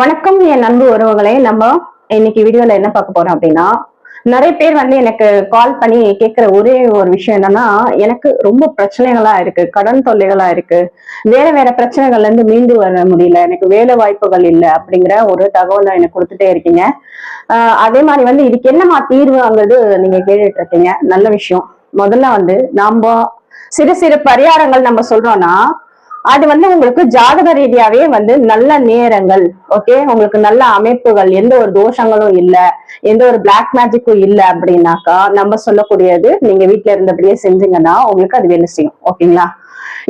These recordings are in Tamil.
வணக்கம் என் அன்பு உறவுகளே. நம்ம இன்னைக்கு வீடியோல என்ன பார்க்க போறோம் அப்படின்னா நிறைய பேர் வந்து எனக்கு கால் பண்ணி கேட்கிற ஒரே ஒரு விஷயம் என்னன்னா எனக்கு ரொம்ப பிரச்சனைகளா இருக்கு கடன் தொல்லைகளா இருக்கு. வேற வேற பிரச்சனைகள்ல இருந்து மீண்டு வர முடியல. எனக்கு வேலை வாய்ப்புகள் இல்லை அப்படிங்கிற ஒரு தகவலை எனக்கு கொடுத்துட்டே இருக்கீங்க. அதே மாதிரி வந்து இதுக்கு என்னமா தீர்வுங்கிறது நீங்க கேட்டுட்டு இருக்கீங்க. நல்ல விஷயம். முதல்ல வந்து நாம சிறு சிறு பரிகாரங்கள் நம்ம சொல்றோம்னா அது வந்து உங்களுக்கு ஜாதக ரீதியாவே வந்து நல்ல நேரங்கள் ஓகே உங்களுக்கு நல்ல அமைப்புகள் எந்த ஒரு தோஷங்களும் இல்ல எந்த ஒரு பிளாக் மேஜிக்கும் இல்ல அப்படின்னாக்கா நம்ம சொல்லக்கூடியது நீங்க வீட்டுல இருந்தபடியே செஞ்சீங்கன்னா உங்களுக்கு அது வேலை செய்யும் ஓகேங்களா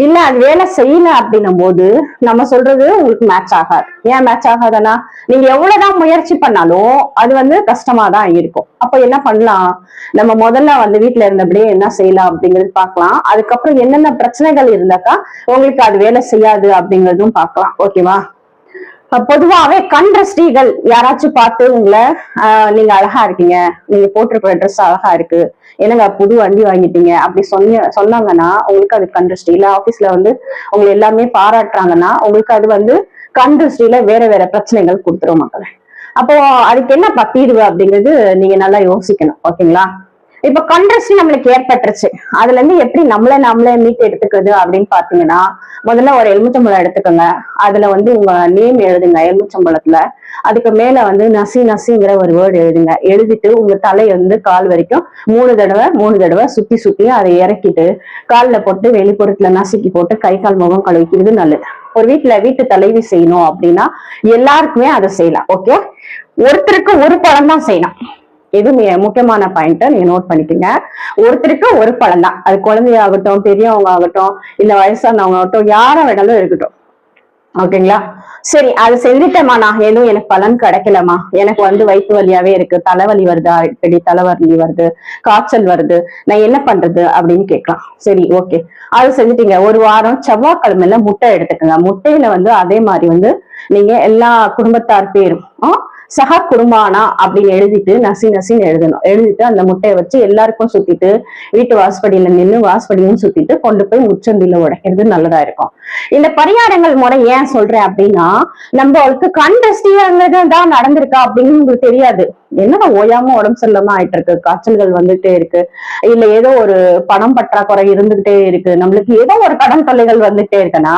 இல்ல அது வேலை செய்யல அப்படின்னும் போது நம்ம சொல்றது உங்களுக்கு மேட்ச் ஆகாது. ஏன் மேட்ச் ஆகாதுன்னா நீங்க எவ்வளவுதான் முயற்சி பண்ணாலும் அது வந்து கஷ்டமா தான் இருக்கும். அப்ப என்ன பண்ணலாம்? நம்ம முதல்ல வந்து வீட்டுல இருந்தபடியே என்ன செய்யலாம் அப்படிங்கிறது பார்க்கலாம். அதுக்கப்புறம் என்னென்ன பிரச்சனைகள் இருந்தாக்கா உங்களுக்கு அது வேலை செய்யாது அப்படிங்கிறதும் பார்க்கலாம். ஓகேவா பொதுவாவே கண் திருஷ்டிகள் யாராச்சும் பார்த்து உங்களை ஆஹ் நீங்க அழகா இருக்கீங்க நீங்க போட்டிருக்கிற ட்ரெஸ் அழகா இருக்கு என்னங்க புது வண்டி வாங்கிட்டீங்க அப்படி சொன்ன சொன்னாங்கன்னா உங்களுக்கு அது கண் திருஷ்டி இல்ல ஆபீஸ்ல வந்து உங்களை எல்லாமே பாராட்டுறாங்கன்னா உங்களுக்கு அது வந்து கண் திருஷ்டியில வேற வேற பிரச்சனைகள் கொடுத்துரும் மக்களை. அப்போ அதுக்கு என்ன தீர்வு அப்படிங்கிறது நீங்க நல்லா யோசிக்கணும் ஓகேங்களா? இப்ப கண்ட்ரஸ்ட் நம்மளுக்கு ஏற்பட்டுருச்சு. அதுல இருந்து எப்படி நம்மள நம்மளே மீட் எடுத்துக்கிறது அப்படின்னு பாத்தீங்கன்னா முதல்ல ஒரு எலுமிச்சம்பழம் எடுத்துக்கோங்க. அதுல வந்து உங்க நேம் எழுதுங்க எலுமிச்சம்பழத்துல. அதுக்கு மேல வந்து நசி நசிங்கிற ஒரு வேர்டு எழுதுங்க. எழுதிட்டு உங்க தலை வந்து கால் வரைக்கும் மூணு தடவை மூணு தடவை சுத்தி சுத்தி அதை இறக்கிட்டு காலில் போட்டு வெளிப்புறத்துல நசுக்கி போட்டு கை கால் முகம் கழுவிக்கிறது நல்லது. ஒரு வீட்டுல வீட்டு தலைவி செய்யணும் அப்படின்னா எல்லாருக்குமே அதை செய்யலாம் ஓகே ஒருத்தருக்கு ஒரு பழம் தான் செய்யலாம் இது முக்கியமான பாயிண்ட்டை நீங்க நோட் பண்ணிக்கோங்க. ஒருத்தருக்கு ஒரு பழம் தான். அது குழந்தையாகட்டும் பெரியவங்க ஆகட்டும் இல்ல வயசானவங்க ஆகட்டும் யாரை வேணாலும் இருக்கட்டும். ஓகேங்களா சரி அது செஞ்சுட்டேம்மா நான் எதுவும் எனக்கு பலன் கிடைக்கலம்மா. எனக்கு வந்து வயிற்று வலியாவே இருக்கு தலைவலி வருது அடிக்கடி தலைவலி வருது காய்ச்சல் வருது. நான் என்ன பண்றது அப்படின்னு கேட்கலாம். சரி ஓகே அது செஞ்சுட்டீங்க. ஒரு வாரம் செவ்வாய்க்கிழமையில முட்டை எடுத்துக்கோங்க. முட்டையில வந்து அதே மாதிரி வந்து நீங்க எல்லா குடும்பத்தார் பேரும் ஆ, குருமானா குடும்பானா அப்படின்னு எழுதிட்டு நசி நசின்னு எழுதணும். எழுதிட்டு அந்த முட்டையை வச்சு எல்லாருக்கும் சுத்திட்டு வீட்டு வாசப்படியில நின்று வாசப்படியும் சுத்திட்டு கொண்டு போய் முச்சந்தில உடைக்கிறது நல்லதா இருக்கும். இந்த பரிகாரங்கள் முறை ஏன் சொல்றேன் அப்படின்னா நம்மளுக்கு கண் தான் நடந்திருக்கா அப்படின்னு உங்களுக்கு தெரியாது. என்னடா ஓயாம உடம்பு சரியில்லாம ஆயிட்டு இருக்கு காய்ச்சல்கள் வந்துட்டே இருக்கு இல்ல ஏதோ ஒரு பணம் பற்றாக்குறை இருந்துகிட்டே இருக்கு நம்மளுக்கு ஏதோ ஒரு கடன் தொல்லைகள் வந்துட்டே இருக்குன்னா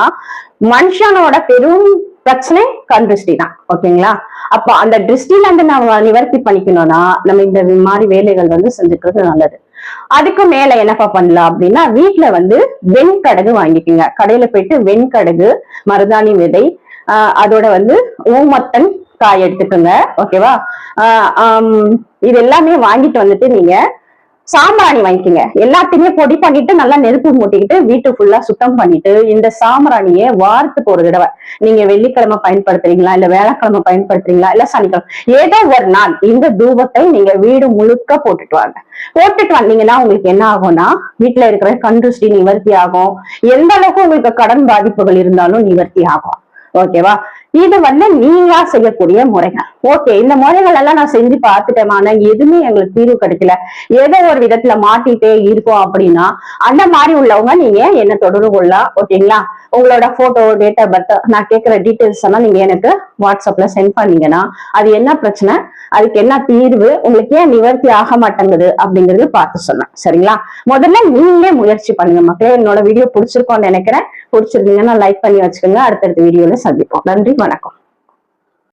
மனுஷனோட பெரும் பிரச்சனை கண் திருஷ்டி தான் ஓகேங்களா? அப்ப அந்த திருஷ்டில இருந்து நம்ம நிவர்த்தி பண்ணிக்கணும்னா நம்ம இந்த மாதிரி வேலைகள் வந்து செஞ்சுக்கிறது நல்லது. அதுக்கு மேல என்னப்பா பண்ணலாம் அப்படின்னா வீட்டுல வந்து வெண்கடகு வாங்கிக்கோங்க. கடையில போயிட்டு வெண்கடகு மருதாணி விதை அதோட வந்து ஊமத்தன் காய் எடுத்துக்கோங்க. ஓகேவா? இது எல்லாமே வாங்கிட்டு வந்துட்டு நீங்க சாம்பிராணி வாங்கிக்கோங்க. எல்லாத்தையுமே பொடி பண்ணிட்டு நல்லா நெருப்பு மூட்டிக்கிட்டு வீட்டு ஃபுல்லா சுத்தம் பண்ணிட்டு இந்த சாம்பிராணியை வாரத்துக்கு ஒரு தடவை. நீங்க வெள்ளிக்கிழமை பயன்படுத்துறீங்களா? இல்ல வேலைக்கிழமை பயன்படுத்துறீங்களா? இல்ல சனிக்கிழமை. ஏதோ ஒரு நாள் இந்த தூபத்தை நீங்க வீடு முழுக்க போட்டுட்டு வாங்க. போட்டுட்டு வந்தீங்கன்னா உங்களுக்கு என்ன ஆகும்னா வீட்டுல இருக்கிற கண்டுஸ்டி நிவர்த்தி ஆகும். எந்த அளவுக்கு உங்களுக்கு கடன் பாதிப்புகள் இருந்தாலும் நிவர்த்தி ஆகும். ஓகேவா? இது வந்து நீங்களா செய்யக்கூடிய முறைகள். ஓகே இந்த முறைகள் எல்லாம் நான் செஞ்சு பார்த்துட்டேன் ஆனா எதுவுமே எங்களுக்கு தீர்வு கிடைக்கல. ஏதோ ஒரு விதத்துல மாட்டிட்டே இருக்கோம் அப்படின்னா அந்த மாதிரி உள்ளவங்க நீங்க என்ன தொடர்பு கொள்ளலாம் ஓகேங்களா உங்களோட போட்டோ டேட் ஆஃப் பர்த் நான் கேட்கிற டீட்டெயில்ஸ் எல்லாம் நீங்க எனக்கு வாட்ஸ்அப்ல சென்ட் பண்ணீங்கன்னா அது என்ன பிரச்சனை? அதுக்கு என்ன தீர்வு? உங்களுக்கு ஏன் நிவர்த்தி ஆக மாட்டேங்குது அப்படிங்கறது பார்த்து சொன்னேன் சரிங்களா? முதல்ல நீங்களே முயற்சி பண்ணுங்க மக்களே. என்னோட வீடியோ பிடிச்சிருக்கோம்னு நினைக்கிறேன். பிடிச்சிருந்தீங்கன்னா லைக் பண்ணி வச்சுக்கோங்க. அடுத்தடுத்த வீடியோல சந்திப்போம். நன்றி Mónaco.